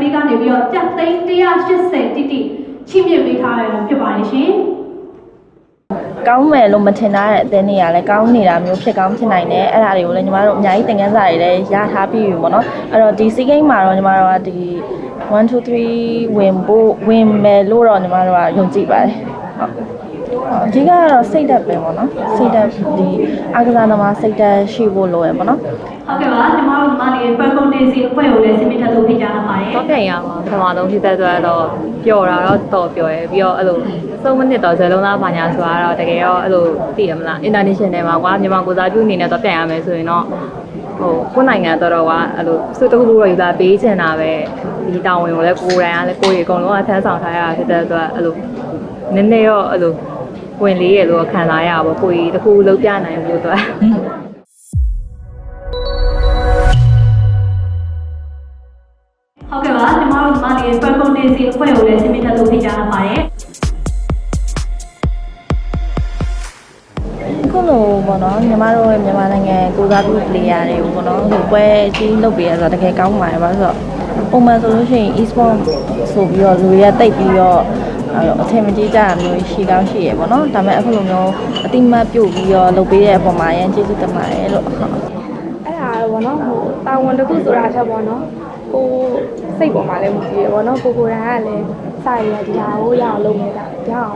ပေးကနေပြီးတော့ကြက်သိန်း180တိတိချီးမြှင့်ပေးထားရတာဖြစ်ပါတယ်ရှင်ကောင်းမယ်လို့မထင်ထားတဲ့အသင်းတွေကလည်းကောင်းနေတာမျိုးဖြစ်ကောင်းဖြစ်နိုင်တယ်အဲ့ဒါတွေကိုလည်းညီမတို့အများကြီးသင်ခန်းစာတွေလည်းရထားပြီးပြီပေါ့နော်အဲ့တော့ဒီ C game မှာတော့ညီမတို့ကဒီ1 2 3ဝင်ဖို့ဝင်မယ်လို့တော့ညီမတို့ကယုံကြည်ပါတယ်ဟုတ် အဓိကကတော့စိတ်ဓာတ်ပဲပေါ့နော်စိတ်ဓာတ်ဒီအာကစားသမားစိတ်ဓာတ်ရှိဖို့လိုရယ်ပေါ့နော်ဟုတ်ကဲ့ပါညီမတို့ညီမလေး Falcon Daisy အဖွဲ့ကိုလည်းစင်မြင့်ထပ်လို့ဖိတ်ကြားထားပါတယ်တော့ပြန်ရမှာပထမဆုံးဖြစ်တဲ့အတွက်တော့ပျော်တာတော့တော်ပျော်ရယ်ပြီးတော့အဲ့လိုအစုံမနစ်တော့ဇယ်လုံးသားဘာညာဆိုတာတော့တကယ်ရောအဲ့လိုသိရမလား international မှာကွာမြန်မာကိုစားပြုအနေနဲ့တော့ပြန်ရမယ်ဆိုရင်တော့ဟိုကိုယ်နိုင်ငံတော်တော်ကအဲ့လိုစုတခုခုတော့ယူလာပေးချင်တာပဲဒီတာဝန်ကိုလည်းကိုယ်တိုင်ကလည်းကိုယ်ရေအကုန်လုံးကထမ်းဆောင်ထားရတာဖြစ်တဲ့အတွက်အဲ့လိုနည်းနည်းတော့အဲ့လို ဝင်လေးရလို့ခံစားရပါဘောကိုယ်ကြီးတစ်ခုလုံးပြနိုင်ဖို့အတွက်ဟုတ်ကဲ့ပါညီမတို့ညီမလေး Falcon Daisy အဖွဲ့ကိုလည်းစင်မြင့်ထပ်လို့ဖိတ်ကြားထားပါတယ်အခုလိုပေါ့နော်ညီမတို့ရဲ့မြန်မာနိုင်ငံကိုစားပြု player တွေကိုပေါ့နော်ဟိုပွဲကြီးလုပ်ပေးရဆိုတော့တကယ်ကောင်းပါတယ်ဘာလို့ဆိုတော့ပုံမှန်ဆိုလို့ရှိရင် e-sport ဆိုပြီးတော့လူတွေကတိတ်ပြီးတော့ အဲ့တော့အထင်မကြီးကြတာမျိုးရှိကောင်းရှိရပေါ့နော်ဒါပေမဲ့အခုလိုမျိုးအတိမတ်ပြုတ်ပြီးတော့လုပ်ပေးတဲ့အပေါ်မှာအရင်ကျေးဇူးတင်ပါတယ်လို့ဟုတ်အဲ့ဒါတော့ဗောနော်ဟိုတာဝန်တစ်ခုဆိုတာချက်ဗောနော်ကိုစိတ်ပေါ်မှာလည်းမကြည့်ရဗောနော်ကိုကိုယ်တိုင်ကလည်းစာရည်ဒီဟာကိုရအောင်လုပ်နေတာရအောင်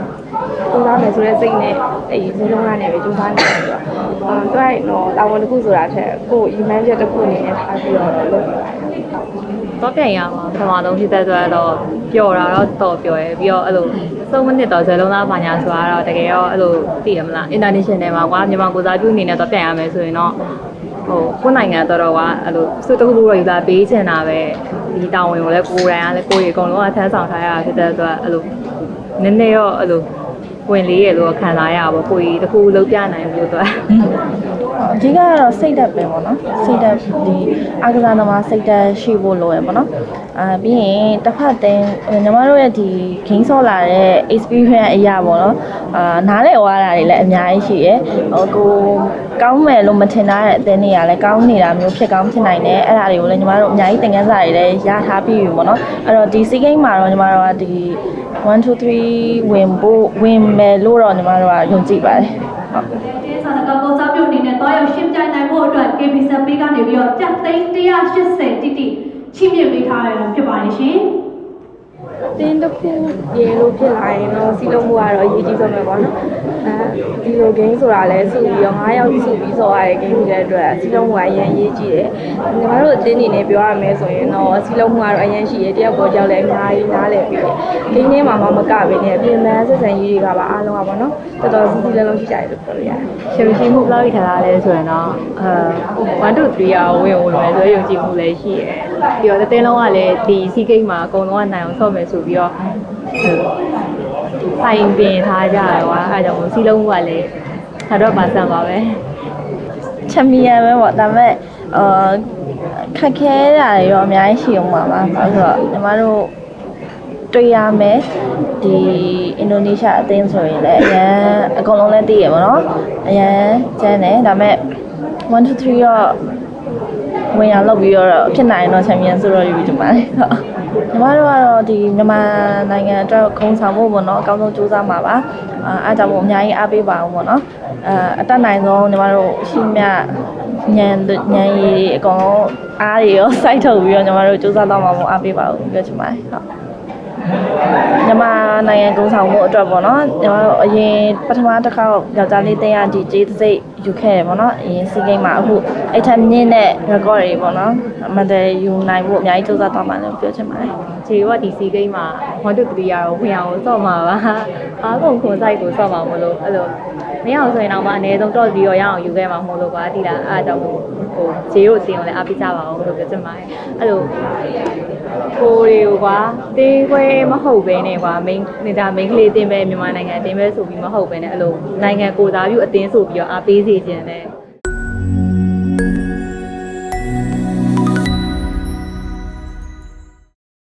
ပုံသားမယ်ဆိုတဲ့စိတ်နဲ့အဲ့ဒီဇလုံးကနေပဲကြိုးစားနေတယ်ဆိုတော့အာသူကတော့တာဝန်တစ်ခုဆိုတာချက်ကိုရီမန်းချက်တစ်ခုအနေနဲ့ထားပြီးတော့လုပ်နေပါတယ် တော့ပြန်ရမှာပထမဆုံးဖြစ်တဲ့အတွက်တော့ပျော်တာတော့တော်ပျော်ရယ်ပြီးတော့အဲ့လိုအစုံမနစ်တော့ဇယ်လုံးသားဘာညာဆိုတာတော့တကယ်ရောအဲ့လိုသိရမလား international မှာကွာမြန်မာကိုစားပြုအနေနဲ့တော့ပြန်ရမယ်ဆိုရင်တော့ဟိုကိုယ်နိုင်ငံတော်တော်ကအဲ့လိုစုတခုခုတော့ယူလာပေးချင်တာပဲဒီတာဝန်ကိုလည်းကိုယ်တိုင်ကလည်းကိုယ်ရေအကုန်လုံးကထမ်းဆောင်ထားရတာဖြစ်တဲ့အတွက်အဲ့လိုနည်းနည်းတော့အဲ့လို ဝင်လေးရလို့ခံစားရပါဘောကိုယ်ကြီးတစ်ခုလုံးပြနိုင်ဖို့အတွက်အဓိကကတော့စိတ်ဓာတ်ပဲပေါ့နော်စိတ်ဓာတ်ဒီအာကစားသမားစိတ်ဓာတ်ရှိဖို့လိုရယ်ပေါ့နော်အာပြီးရင်တစ်ဖက်တင်းညီမတို့ရဲ့ဒီ game ဆော့လာတဲ့ experience အရာပေါ့နော်အာနားလည်သွားတာတွေလည်းအများကြီးရှိရယ်ဟိုကိုကောင်းမယ်လို့မထင်ထားတဲ့အသင်းတွေကလည်းကောင်းနေတာမျိုးဖြစ်ကောင်းဖြစ်နိုင်တယ်အဲ့ဒါတွေကိုလည်းညီမတို့အများကြီးသင်ခန်းစာတွေလည်းရထားပြီးပြီပေါ့နော်အဲ့တော့ဒီ C game မှာတော့ညီမတို့ကဒီ1 2 3ဝင်ဖို့ဝင်မယ်လို့တော့ညီမတို့ကယုံကြည်ပါတယ်ဟုတ်ဒီဆန္ဒကကိုစားပြုအနေနဲ့တော့ရောက်ရှင်းပြနိုင်ဖို့အတွက် KB စပေးကနေပြီးတော့ကြက်သိန်း180တိတိချီးမြှင့်ပေးထားရတာဖြစ်ပါတယ်ရှင်တင်းတစ်ခုရေလို့ဖြစ်လာရင်တော့စီလုံးမှုကတော့အရေးကြီးဆုံးပဲပေါ့နော်အဲ ဒီလို game ဆိုတာလဲစုပြီးတော့9ယောက်စုပြီးဆော့ရတဲ့ game ဖြစ်တဲ့အတွက်စီလုံးမှုကအရင်အရေးကြီးတယ်ညီမတို့အတင်းအနေနဲ့ပြောရမယ်ဆိုရင်တော့စီလုံးမှုကတော့အရင်ရှိတယ်တယောက်ပေါ်ကြောက်လည်းအများကြီးနားလည်ပြီးတယ်။ game ထဲမှာမှမကဘဲနဲ့ပြင်ပန်းဆက်ဆံရေးတွေကပါအားလုံးကပေါ့နော်တော်တော်စီစီလုံးလုံးရှိကြတယ်လို့ပြောလို့ရတယ်ရှင်မရှိမှုဘယ်လောက်ထိထားတာလဲဆိုရင်တော့အဲ1 2 3ရောဝင်ဝင်မယ်ဆိုရယုံကြည်မှုလည်းရှိရယ်ပြီးတော့တစ်တင်းလုံးကလည်းဒီစီကိတ်မှာအကုန်လုံးကနိုင်အောင်ဆော့မယ်ဆိုပြီးတော့ ဖိုင်ပင်ထားကြတယ်ကွာအဲဒါကြောင့်စီလုံးကလည်း100%ပါပဲချမီယံပဲပေါ့ဒါပေမဲ့အာခက်ခဲတာတွေရောအများကြီးရှိအောင်ပါပါဘာလို့ဆိုတော့ညီမတို့တွေ့ရမယ်ဒီအင်ဒိုနီးရှားအသင်းဆိုရင်လည်းအရန်အကုန်လုံးလည်းသိရပါတော့အရန်ကျန်းတယ်ဒါပေမဲ့1 2 3တော့ဝင်ရလောက်ပြီးတော့ဖြစ်နိုင်တော့ချန်ပီယံဆိုတော့ယူကြပါလေဟုတ် ညီမတို့ကတော့ဒီမြန်မာနိုင်ငံအတွက်ခုံဆောင်ဖို့ပေါ့နော်အကောင်းဆုံးစူးစမ်းပါပါအာအားကြောင့်မို့အများကြီးအားပေးပါအောင်ပေါ့နော်အာအတက်နိုင်ဆုံးညီမတို့ရှိမြညံညံရည်အကောင်လုံးအားတွေရောစိုက်ထုတ်ပြီးတော့ညီမတို့စူးစမ်းတော့မှာမို့အားပေးပါဦးပြောချင်ပါတယ်ဟုတ်မြန်မာနိုင်ငံကုန်းဆောင်မှုအတွက်ပေါ့နော်ညီမတို့အရင်ပထမတစ်ခေါက်ယောက်ျားလေးတင်းရဒီကျေးတစ်စိတ် ယူခဲ့တယ်ပေါ့နော်အရင်စီးကိန်းမှာအခုအဲ့ထက်မြင့်တဲ့ record တွေပေါ့နော်အမှန်တည်းယူနိုင်ဖို့အများကြီးစူးစမ်းတော့မှာလို့ပြောချင်ပါတယ်ခြေကဒီစီကိတ်မှာ1 2 3ရောဝင်အောင်ဆော့မှာပါအားကုန်ခွန်ဆိုင်ကိုဆော့မှာမလို့အဲ့လိုမရအောင်ဆိုရင်တော့မှအနည်းဆုံးတော့ပြီးတော့ရအောင်ယူခဲ့မှာမဟုတ်လို့ကွာဒီလားအားကြောင့်ဟိုခြေကိုတင်အောင်လည်းအားပေးကြပါအောင်လို့ပြောချင်ပါတယ်အဲ့လိုကိုတွေကိုကွာတေးခွဲမဟုတ်ဘဲနဲ့ကွာ main နေတာ main ကလေးတင်ပဲမြန်မာနိုင်ငံတင်ပဲဆိုပြီးမဟုတ်ဘဲနဲ့အဲ့လိုနိုင်ငံကိုသားပြုအတင်းဆိုပြီးတော့အားပေးစေခြင်းနဲ့